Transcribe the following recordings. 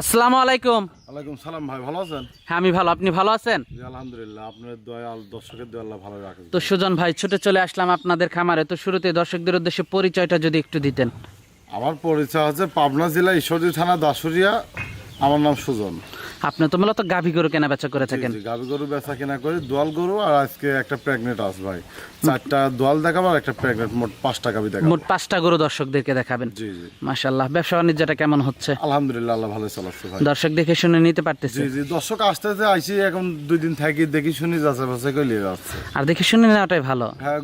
আসসালামু আলাইকুম। ওয়ালাইকুম সালাম ভাই ভালো আছেন? হ্যাঁ আমি ভালো। আপনি ভালো আছেন? জি আলহামদুলিল্লাহ আপনার দয়াল দর্শকের দয়া আল্লাহ ভালো রাখেন তো সুজন ভাই ছুটে চলে আসলাম আপনাদের খামারে। তো শুরুতে দর্শকদের উদ্দেশ্যে পরিচয়টা যদি একটু দিতেন। আমার পরিচয় হচ্ছে পাবনা জেলা ঈশ্বরদী থানা দাসুরিয়া। আমার নাম সুজন। আপনি তো মূলত গাভী গরু কেনা বেচা করে থাকেন। গাভী গরু বেচা কেনা করে দোয়াল গরু আর আজকে একটা প্রেগনেন্ট আছে ভাই। চারটা দোয়াল দেখাবো আর একটা প্রেগনেন্ট মোট পাঁচটা গাভী দেখাবো। মোট পাঁচটা গরু দর্শকদেরকে দেখাবেন। জি জি। মাশাল্লাহ ব্যবসা বাণিজ্যটা কেমন হচ্ছে? আলহামদুলিল্লাহ আল্লাহ ভালো চালাচ্ছে ভাই। দর্শক দেখে শুনে নিতে পারতেছে। জি জি দর্শক আসতে আসতে আইসি এখন দুই দিন থাকি দেখি শুনি যাচ্ছে বাসে করে নিয়ে যাচ্ছে। আর দেখে শুনে নেওয়াটাই ভালো। হ্যাঁ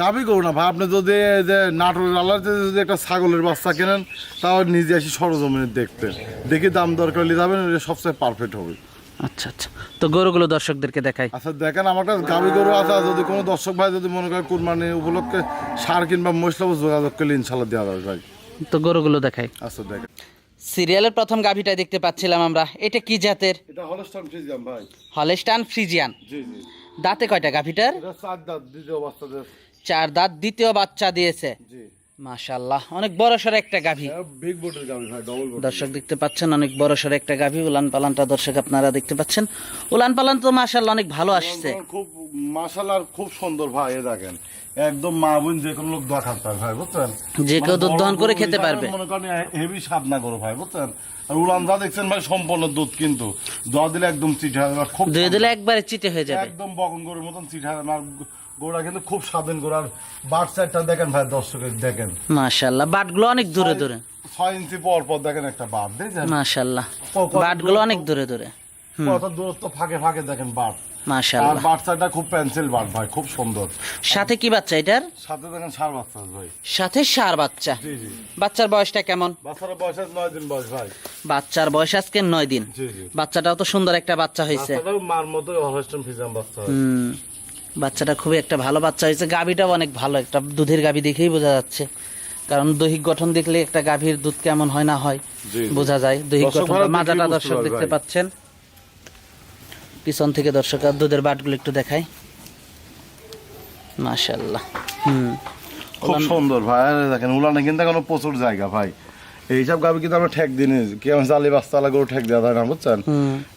গাভী গরু না ভাই আপনি যদি যে নাটোর আল্লাহতে যদি একটা ছাগলের বাচ্চা কেনেন তাও নিজে আসি সরজমিনে দেখতে। দেখি দাম দর করে নিয়ে যাবেন সবচেয়ে পারফেক্ট হবে। আচ্ছা আচ্ছা। তো গরুগুলো দর্শকদেরকে দেখাই। আচ্ছা দেখেন আমার কাছে গাভী গরু আছে যদি কোনো দর্শক ভাই যদি মনে করে কুরবানি উপলক্ষে সার কিংবা মশলা যোগাযোগ করলে ইনশাল্লাহ দেওয়া যাবে ভাই। তো গরুগুলো দেখাই। আচ্ছা দেখেন। সিরিয়ালের প্রথম গাভীটা দেখতে পাচ্ছিলাম আমরা। এটা কি জাতের? এটা হলস্টান ফ্রিজিয়াম ভাই। Holstein Friesian. জি জি। দাঁতে কয়টা গাভীটার? চার দাঁত দ্বিতীয় অবস্থা চার দাঁত দ্বিতীয় বাচ্চা দিয়েছে। জি। মাশাল্লাহ অনেক বড় সড়ো একটা গাভী। বিগ বোটের গাভী ভাই ডবল বোট দর্শক দেখতে পাচ্ছেন অনেক বড় সড়ো একটা গাভী উলান পালানটা দর্শক আপনারা দেখতে পাচ্ছেন। উলান পালান তো মাশাল্লাহ অনেক ভালো আসছে। খুব মাশাল্লাহ খুব সুন্দর ভাই দেখেন। একদম মা বোন যে কোনো লোক তার ভাই বুঝছেন? যে কেউ মানে দুধ দহন করে খেতে পারবে। মনে করেন হেভি স্বাদ না করো ভাই বুঝছেন? আর উড়ান যা দেখছেন ভাই সম্পূর্ণ দুধ কিন্তু। দোয়া দিলে একদম চিঠা খুব দুই দিলে একবারে চিটে হয়ে যাবে। একদম বকন গরুর মতন চিঠা গোড়া কিন্তু খুব স্বাধীন গোড়ার বাট সাইডটা দেখেন ভাই দর্শকের দেখেন। মাশাল্লাহ বাটগুলো অনেক দূরে দূরে। ছয় ইঞ্চি পর পর দেখেন একটা বাট দেখছেন? মাশাল্লাহ বাটগুলো অনেক দূরে দূরে। কত দূরত্ব? ফাঁকে ফাঁকে দেখেন বাট। আর খুব পেন্সিল বাট ভাই খুব সুন্দর। সাথে কি বাচ্চা এটার? সাথে দেখেন সার বাচ্চা ভাই। সাথে সার বাচ্চা। জি জি। বাচ্চার বয়সটা কেমন? বাচ্চারা বয়স আছে নয় দিন বয়স ভাই। বাচ্চার বয়স আজকে নয় দিন। জি জি। বাচ্চাটাও তো সুন্দর একটা বাচ্চা হয়েছে। বাচ্চাটাও মার মতো হলস্টন ফিজাম বাচ্চা হুম। বাচ্চাটা খুবই একটা ভালো বাচ্চা হয়েছে। গাভীটাও অনেক ভালো একটা দুধের গাভী দেখেই বোঝা যাচ্ছে। কারণ দৈহিক গঠন দেখলে একটা গাভীর দুধ কেমন হয় না হয়। বোঝা যায়। দৈহিক গঠন মাজাটা দর্শক দেখতে পাচ্ছেন। পিছন থেকে দর্শক আর দুধের বাটগুলো একটু দেখাই। মাশাল্লাহ হুম। খুব সুন্দর ভাই। দেখেন উলানে কিন্তু এখনও প্রচুর জায়গা ভাই। এইসব গাবি কিন্তু আমরা ঠেক দিনে কেমন জালি বাস্তালা গরু ঠেক দেওয়া যায় না বুঝছেন?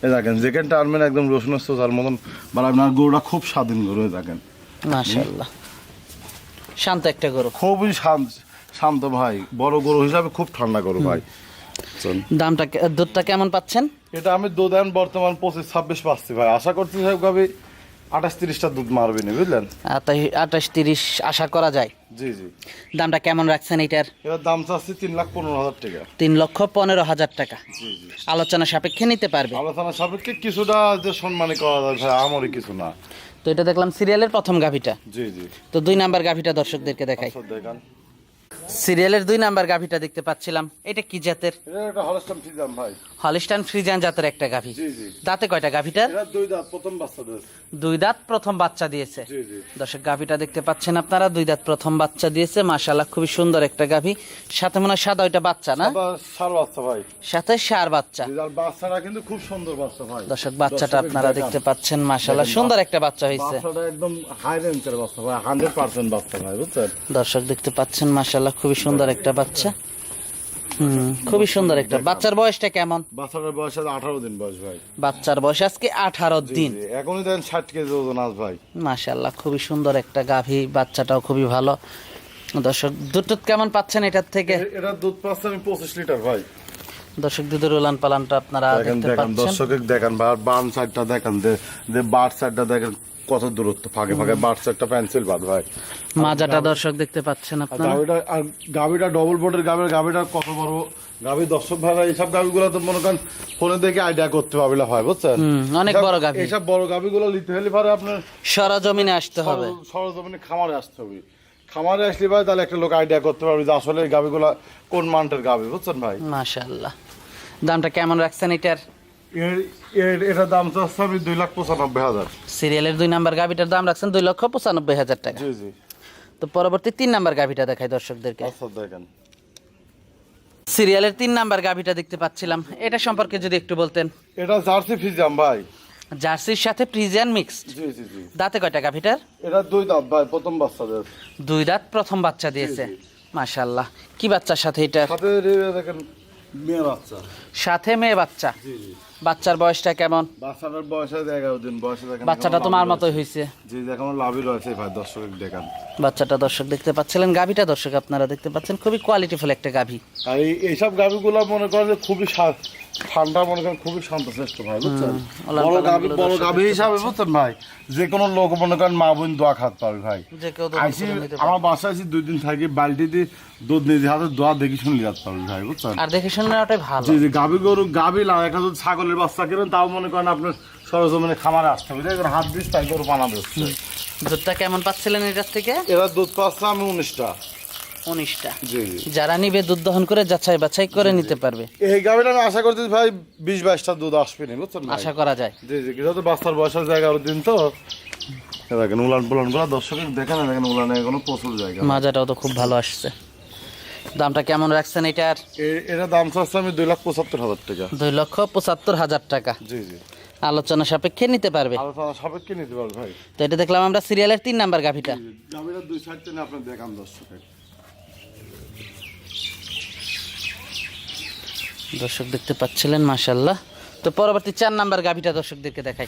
এই দেখেন যেখানে টার্মেন একদম রসুন সোজার মতন মানে আপনার গরুটা খুব স্বাধীন গরু দেখেন। মাশাল্লাহ শান্ত একটা গরু। খুবই শান্ত শান্ত ভাই। বড় গরু হিসাবে খুব ঠান্ডা গরু ভাই। দামটা কে- দুধটা কেমন পাচ্ছেন? এটা আমি দুধ বর্তমান পঁচিশ ছাব্বিশ পাচ্ছি ভাই। আশা করছি সব গাবি আঠাশ তিরিশটা দুধ বুঝলেন? আঠাশ তিরিশ আশা করা যায়। জি জি। দামটা কেমন রাখছেন এটার এবার দাম চাচ্ছি তিন লাখ পনেরো হাজার টাকা। তিন লক্ষ পনেরো হাজার টাকা। জি জি আলোচনা সাপেক্ষে নিতে পারবে। আলোচনা সাপেক্ষে কিছুটা যে সম্মানী করা যায় ভাই আমারই কিছু না। তো এটা দেখলাম সিরিয়ালের প্রথম গাভিটা। জি জি। তো দুই নাম্বার গাভিটা দর্শকদেরকে দেখাই। দেখান। সিরিয়ালের দুই নাম্বার গাভিটা দেখতে পাচ্ছিলাম। এটা কি জাতের? হলিস্টান ফ্রিজান জাতের একটা গাভি। দাঁতে কয়টা গাভিটার দুই দাঁত প্রথম বাচ্চা দেশ দুই দাঁত প্রথম বাচ্চা দিয়েছে। দর্শক গাভিটা দেখতে পাচ্ছেন আপনারা দুই দাঁত প্রথম বাচ্চা দিয়েছে। মাশাল্লাহ খুবই সুন্দর একটা গাভি। সাথে মনে হয় সাদা ওইটা বাচ্চা না? সার বাচ্চা ভাই। সাথে সার বাচ্চা। বাচ্চাটা কিন্তু খুব সুন্দর বাচ্চা ভাই। দর্শক বাচ্চাটা আপনারা দেখতে পাচ্ছেন মাশাল্লাহ সুন্দর একটা বাচ্চা হয়েছে। বাচ্চাটা একদম হাই রেঞ্জের বাচ্চা ভাই হান্ড্রেড পার্সেন্ট বাচ্চা ভাই বুঝছেন? দর্শক দেখতে পাচ্ছেন মাশাল্লাহ খুবই সুন্দর একটা বাচ্চা। খুবই সুন্দর একটা। বাচ্চার বয়সটা কেমন? বাচ্চাটার বয়স আঠারো দিন বয়স ভাই। বাচ্চার বয়স আজকে আঠারো দিন। এখনই দেন ষাট কেজি ওজন ভাই। মাশাল্লাহ খুবই সুন্দর একটা গাভী বাচ্চাটাও খুবই ভালো। দর্শক দুধ টুধ কেমন পাচ্ছেন এটার থেকে? এ- এটার দুধ পাচ্ছে আমি পঁচিশ লিটার ভাই। দর্শক দুধের উলান পালানটা আপনারা দেখেন দেখতে দেখেন বাম সাইডটা দেখেন যে- যে বার সাইডটা দেখেন কত দূরত্ব? ফাঁকে ফাঁকে বার সাইডটা পেন্সিল বাদ ভাই। মাজাটা দর্শক দেখতে পাচ্ছেন আপনারা। গাভিটা আর গাভিটা ডবল বোর্ডের গাভির গাভিটা কত বড়? গাভি দর্শক ভাইরা এইসব গাভিগুলো তো মনে করেন ফোনে দেখে আইডিয়া করতে পারবে না হয় বুঝছেন? অনেক বড় গাভী। এইসব বড় গাভিগুলো নিতে হলে পরে আপনার সরজমিনে আসতে হবে। সর- সরজমিনে খামারে আসতে হবে। খামারে আসলে ভাই তাহলে একটা লোক আইডিয়া করতে পারবে যে আসলে এই গাভিগুলা কোন মানটের গাভি বুঝছেন ভাই? মাশাল্লাহ দামটা কেমন রাখছেন এটার? এটার দাম চাচ্ছে আমি দুই লাখ পঁচানব্বই হাজার। সিরিয়ালের দুই নাম্বার গাভিটার দাম রাখছেন দুই লক্ষ পঁচানব্বই হাজার টাকা। জি জি। তো পরবর্তী তিন নাম্বার গাভিটা দেখাই দর্শকদেরকে। আচ্ছা দেখেন। সিরিয়ালের তিন নাম্বার গাভিটা দেখতে পাচ্ছিলাম। এটা সম্পর্কে যদি একটু বলতেন। এটা জার্সি ফিজাম ভাই। জার্সির সাথে জি জি জি। দাঁতে কয়টা গাভিটার? এটা দুই ভাই প্রথম দুই দাঁত প্রথম বাচ্চা দিয়েছে। মাশাল্লাহ কি বাচ্চার সাথে এটা সাথে দেখেন মেয়ে বাচ্চা। সাথে মেয়ে বাচ্চা। জি জি। বাচ্চার বয়সটা কেমন? বাচ্চাটার বয়স এগারো দিন বয়স বাচ্চাটা তোমার মতোই হয়েছে? জি দেখো লাভই রয়েছে ভাই দর্শক দেখান। বাচ্চাটা দর্শক দেখতে পাচ্ছিলেন গাভিটা দর্শক আপনারা দেখতে পাচ্ছেন খুবই কোয়ালিটিফুল একটা গাভি। আর এই এইসব গাভিগুলো মনে করেন খুবই ঠান্ডা মনে করেন খুবই শান্তশ্রেষ্ঠ ভাই বুঝছেন? বড় হিসাবে বুঝছেন ভাই যে কোনো লোক মনে করেন মা বোন দোয়া খাত পাবে ভাই। আইসি। আমার বাসায় দুই দিন থাকি বালতি দিয়ে দুধ নিজে হাতে দোয়া দেখি শুনলে যাতে পারবে ভাই বুঝছেন? আর দেখে শুনে নেওয়াটাই ভালো। জি জি গাভি গরু গাভি লাগে একটা যদি ছাগলের বাচ্চা কেনেন তাও মনে করেন আপনার সরজমিনে খামারে আসতে হবে। হাত দিস তাই গরু বানাবে হচ্ছে। দুধটা কেমন পাচ্ছিলেন এটার থেকে? এবার দুধ পাচ্ছে আমি উনিশটা। উনিশটা। যারা নিবে দুধ দহন করে যাচাই বাছাই করে নিতে পারবে। এই গাভিটা আমি আশা করতেছি ভাই বিশ বাইশটা দুধ আসবে না বুঝছেন আশা করা যায়। জি জি কিন্তু বাচ্চার বয়স আছে এগারো দিন তো দেখেন উলান পুলানগুলো দর্শকের দেখেন না দেখেন উলানে এখনও প্রচুর জায়গা। মাজাটাও তো খুব ভালো আসছে। দামটা কেমন রাখছেন এটার? এটা দাম চাচ্ছে আমি দুই লাখ পঁচাত্তর হাজার টাকা। দুই লক্ষ পঁচাত্তর হাজার টাকা। জি জি। আলোচনা সাপেক্ষে নিতে পারবে। আলোচনা সাপেক্ষে নিতে পারবে ভাই। তো এটা দেখলাম আমরা সিরিয়ালের তিন নাম্বার গাভিটা। গাভিটা দুই সাইড আপনি দেখান দর্শকের। দর্শক দেখতে পাচ্ছিলেন মাশাল্লাহ তো পরবর্তী চার নাম্বার গাভিটা দর্শকদেরকে দেখাই।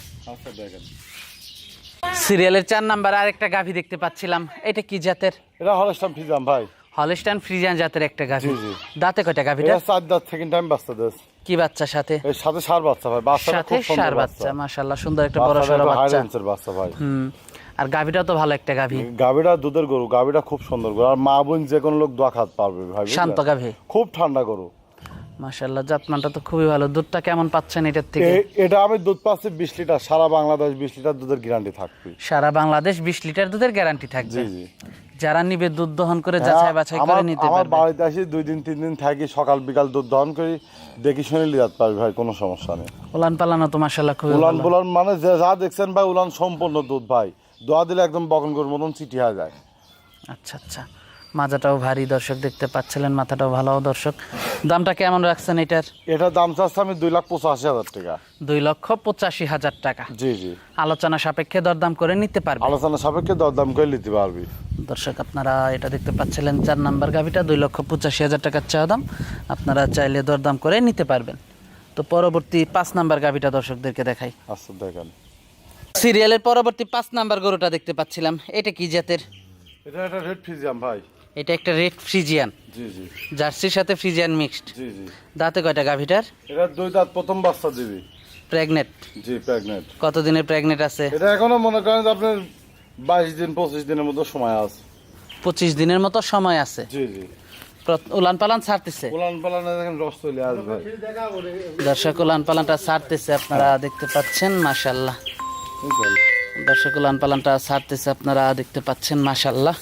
সিরিয়ালের চার নাম্বার আরেকটা গাভি দেখতে পাচ্ছিলাম। এটা কি জাতের? এটা হলস্টাম ফিজাম ভাই। হলস্টাইন ফ্রিজিয়ান জাতের একটা গাভি। দাঁতে কয়টা গাভিটা? চার দাঁত সেকেন্ড টাইম বাচ্চা দেশ। কি বাচ্চার সাথে? সাথে সার বাচ্চা ভাই। বাচ্চাটা সাথে সার বাচ্চা। মাশাল্লাহ সুন্দর একটা বড় সড়ো বাচ্চা। বাচ্চা ভাই। হুম আর গাভিটাও তো ভালো একটা গাভি। গাভিটা দুধের গরু গাভিটা খুব সুন্দর গরু। আর মা বোন যে কোনো লোক দোয়া খাত পারবে ভাই শান্ত গাভি। খুব ঠান্ডা গরু। মাশাল্লাহ জাতমানটা তো খুবই ভালো। দুধটা কেমন পাচ্ছেন এটার থেকে? এটা আমি দুধ পাচ্ছি বিশ লিটার সারা বাংলাদেশ বিশ লিটার দুধের গ্যারান্টি থাকবে। সারা বাংলাদেশ বিশ লিটার দুধের গ্যারান্টি থাকবে? জি জি। যারা নিবে দুধ দহন করে যাচাই বাছাই করে নিতে আমার বাড়িতে আসি দুই দিন তিন দিন থাকি সকাল বিকাল দুধ দহন করি দেখি শুনে লিয়াত পারবে ভাই কোনো সমস্যা নেই। উলান পালানো তো মাশাল্লাহ খুবই উলান বুলান মানে যে যা দেখছেন ভাই উলান সম্পূর্ণ দুধ ভাই। দোয়া দিলে একদম বকন গরুর মতন চিঠি হয়ে যায়। আচ্ছা আচ্ছা। মাজাটাও ভারী দর্শক দেখতে পাচ্ছিলেন মাথাটাও ভালো। দর্শক দামটা কেমন রাখছেন এটার? এটার দাম চাচ্ছে আমি দুই লাখ পঁচাশি হাজার টাকা। দুই লক্ষ পঁচাশি হাজার টাকা। জি জি। আলোচনা সাপেক্ষে দরদাম করে নিতে পারবে? আলোচনা সাপেক্ষে দরদাম করে নিতে পারবি। দর্শক আপনারা এটা দেখতে পাচ্ছিলেন চার নাম্বার গাভিটা দুই লক্ষ পঁচাশি হাজার টাকার চাওয়া দাম। আপনারা চাইলে দরদাম করে নিতে পারবেন। তো পরবর্তী পাঁচ নাম্বার গাভিটা দর্শকদেরকে দেখাই। আচ্ছা দেখেন। সিরিয়ালের পরবর্তী পাঁচ নাম্বার গরুটা দেখতে পাচ্ছিলাম। এটা কি জাতের? এটা একটা রেড ফিজিয়াম ভাই। এটা একটা রেড ফ্রিজিয়ান জি জি। জার্সির সাথে ফ্রিজিয়ান মিক্সড জি জি। দাঁতে কয়টা গাভিটার? এটা দুই দাঁত প্রথম বাচ্চা দিবি। প্রেগনেট জি প্রেগনেন্ট কতদিনের প্রেগনেট আছে? এটা এখনও মনে করেন আপনার বাইশ দিন পঁচিশ দিনের মতো সময় আছে। পঁচিশ দিনের মতো সময় আছে। জি জি। উলান পালান ছাড়তেছে? পোলান পালানে দেখেন রস চলে আসবে। দর্শক উলান পালানটা ছাড়তেছে আপনারা দেখতে পাচ্ছেন মাশাল্লাহ দর্শক উলান পালানটা ছাড়তেছে আপনারা দেখতে পাচ্ছেন মাশাল্লাহ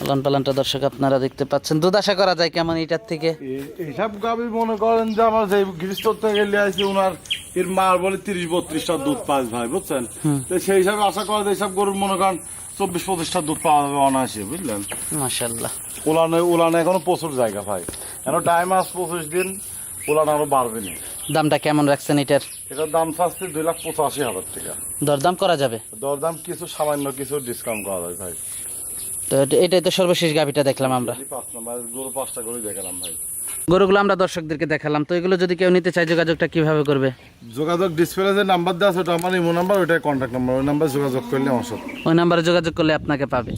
পালানটা দর্শক আপনারা দেখতে পাচ্ছেন। দুধ আশা করা যায় কেমন এটার থেকে? গাবি মনে করেন যে আমার যে গ্রীষ্ম থেকে নিয়ে আসি ওনার এর মার বলে তিরিশ বত্রিশটা দুধ পাস ভাই বুঝছেন? তো সেই হিসাবে আশা করা যায় গরুর মনে করেন চব্বিশ পঁচিশটা দুধ পাওয়া যাবে অনায়াসে বুঝলেন? মাশাল্লাহ উলানে উলানে এখনও প্রচুর জায়গা ভাই। এখন টাইম আস পঁচিশ দিন উলান আরও বাড়বে না। দামটা কেমন রাখছেন এটার? এটার দাম চাচ্ছে দুই লাখ পঁচাশি হাজার টাকা। দরদাম করা যাবে? দরদাম কিছু সামান্য কিছু ডিসকাউন্ট করা যায় ভাই। তো এটাই তো সর্বশেষ গাভিটা দেখলাম আমরা। গরু পাঁচটা দেখালাম ভাই। গরুগুলো আমরা দর্শকদেরকে দেখালাম। তো এগুলো যদি কেউ নিতে চায় যোগাযোগটা কীভাবে করবে? যোগাযোগ ডিসপ্লে যে নাম্বার দেওয়া আছে ওটা আমার ইমো নাম্বার ওইটা কন্ট্যাক্ট নাম্বার ওই নাম্বার যোগাযোগ করলে আমার ওই নাম্বারে যোগাযোগ করলে আপনাকে পাবে।